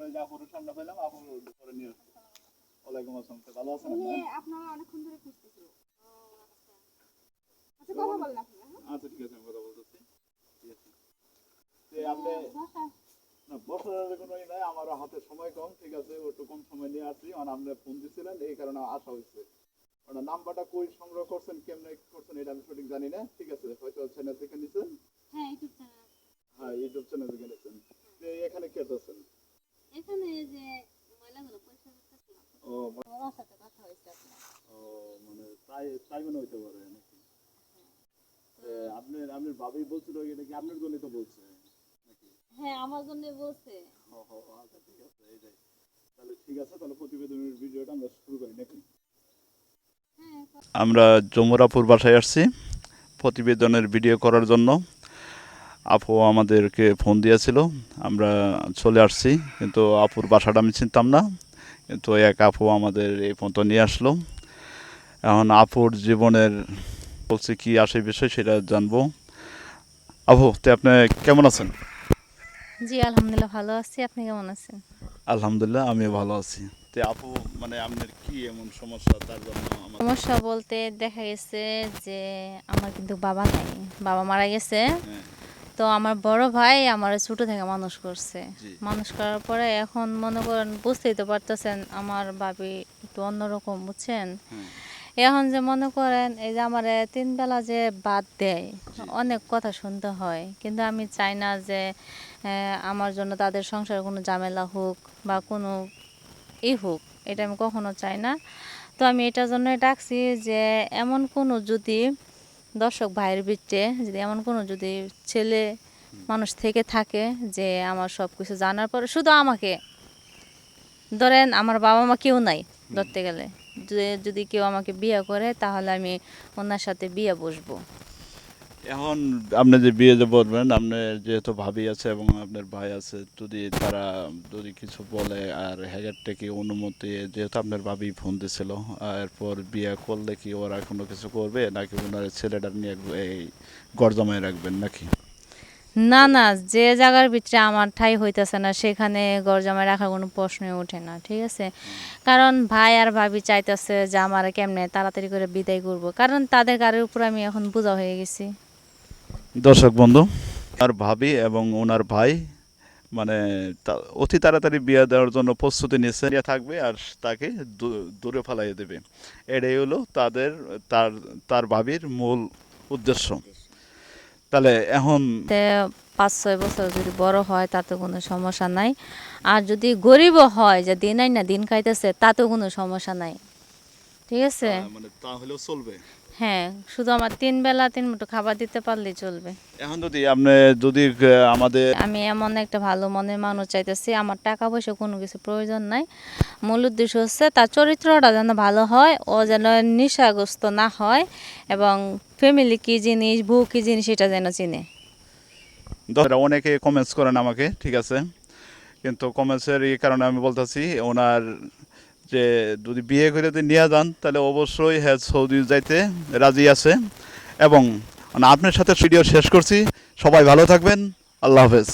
আপুর সামনে পেলাম আপুর পরে নিয়ে আসছি ওয়ালাইকুম আসসালাম ভালো আছেন আপনারা? অনেকক্ষণ ধরে খুঁজতেছিল। আচ্ছা কথা বলেন আপনারা হ্যাঁ? আচ্ছা ঠিক আছে আমি কথা বলতেছি। ঠিক আছে। আপনি না বছরের কোনো ই নাই আমারও হাতে সময় কম ঠিক আছে একটু কম সময় নিয়ে আসছি। আর আপনি ফোন দিছিলেন এই কারণে আসা হয়েছে। ওনার নাম্বারটা কই সংগ্রহ করছেন কেমনে করছেন এটা আমি সঠিক জানি না ঠিক আছে? হয়তো চ্যানেল থেকে নিছেন? হ্যাঁ ইউটিউব চ্যানেল। হ্যাঁ ইউটিউব চ্যানেল থেকে নিছেন যে এখানে কে আছেন এখানে এই যে ময়লাগুলো পরিষ্কার করতেছিলাম ও ওনার সাথে কথা হয়েছে আপনার ও মানে তাই হইতে পারে নাকি? আপনার আপনার ভাবি বলছিল এটা কি আপনার জন্যই তো বলছে হ্যাঁ আমার জন্য বলছে। আচ্ছা ঠিক আছে এইটাই। তাহলে ঠিক আছে তাহলে প্রতিবেদনের ভিডিওটা আমরা শুরু করি নাকি? আমরা যমুরাপুর বাসায় আসছি প্রতিবেদনের ভিডিও করার জন্য। আপু আমাদেরকে ফোন দিয়েছিল আমরা চলে আসছি কিন্তু আপুর বাসাটা আমি চিনতাম না। কিন্তু এক আপু আমাদের এই পর্যন্ত নিয়ে আসলো। এখন আপুর জীবনের বলছে কি আসে বিষয় সেটা জানব। আপু তো আপনি কেমন আছেন? জি আলহামদুলিল্লাহ ভালো আছি। আপনি কেমন আছেন? আলহামদুলিল্লাহ আমি ভালো আছি। তো আপু মানে আপনার কি এমন সমস্যা? তার জন্য সমস্যা বলতে দেখা গেছে যে আমার কিন্তু বাবা নাই। বাবা মারা গেছে। হ্যাঁ, তো আমার বড় ভাই আমার ছোট থেকে মানুষ করছে। মানুষ করার পরে এখন মনে করেন বুঝতেই তো পারতেছেন আমার ভাবি একটু অন্যরকম বুঝছেন? হ্যাঁ, এখন যে মনে করেন এই যে আমার তিন বেলা যে বাদ দেয় অনেক কথা শুনতে হয়। কিন্তু আমি চাই না যে আমার জন্য তাদের সংসারে কোনো ঝামেলা হোক বা কোনো ই হোক এটা আমি কখনো চাই না। তো আমি এটার জন্যই ডাকছি যে এমন কোনো যদি দর্শক ভাইয়ের ভিতরে যদি এমন কোনো যদি ছেলে মানুষ থেকে থাকে যে আমার সব কিছু জানার পরে শুধু আমাকে ধরেন আমার বাবা মা কেউ নাই ধরতে গেলে। যে- যদি কেউ আমাকে বিয়ে করে, তাহলে আমি ওনার সাথে বিয়ে বসবো। এখন আপনি যে বিয়ে যে বলবেন আপনার যেহেতু ভাবি আছে এবং আপনার ভাই আছে, যদি তারা যদি কিছু বলে আর হ্যাগের থেকে অনুমতি, যেহেতু আপনার ভাবি ফোন দিছিল এরপর বিয়ে করলে কি ওরা কোনো কিছু করবে, নাকি ওনার ছেলেটা নিয়ে এই গড় জমায় রাখবেন নাকি? না না, যে জায়গার ভিতরে আমার ঠাই হইতেছে না, সেখানে গরজামায় রাখার কোনো প্রশ্নই ওঠে না, ঠিক আছে? কারণ ভাই আর ভাবি চাইতেছে যে আমার কেমনে তাড়াতাড়ি করে বিদায় করব। কারণ তাদের গাড়ির উপর আমি এখন বোঝা হয়ে গেছি। দর্শক বন্ধু, আর ভাবি এবং ওনার ভাই মানে অতি তাড়াতাড়ি বিয়ে দেওয়ার জন্য প্রস্তুতি নিচ্ছে থাকবে আর তাকে দূরে ফেলাই দেবে। এটাই হলো তাদের, তার তার ভাবির মূল উদ্দেশ্য। তাহলে এখন তে পাঁচ ছয় বছর যদি বড় হয় তাতে কোনো সমস্যা নাই। আর যদি গরিব হয় যে দিন না দিন খাইতেছে তাতেও কোনো সমস্যা নাই। ঠিক আছে? মানে তাহলেও চলবে। হ্যাঁ শুধু আমার তিন বেলা তিন মুঠো খাবার দিতে পারলেই চলবে। এখন যদি আপনি যদি আমাদের আমি এমন একটা ভালো মনের মানুষ চাইতেছি আমার টাকা পয়সা কোনো কিছু প্রয়োজন নাই। মূল উদ্দেশ্য হচ্ছে তার চরিত্রটা যেন ভালো হয় ও যেন নেশাগ্রস্ত না হয় এবং ফ্যামিলি কি জিনিস বউ কি জিনিস সেটা যেন চিনে। অনেকে কমেন্টস করেন আমাকে ঠিক আছে? কিন্তু কমেন্টসের এই কারণে আমি বলতেছি ওনার যে যদি বিয়ে করে যদি নিয়ে যান, তাহলে অবশ্যই হ্যাঁ সৌদি যাইতে রাজি আছে। এবং আপনার সাথে ভিডিও শেষ করছি। সবাই ভালো থাকবেন। আল্লাহ হাফেজ।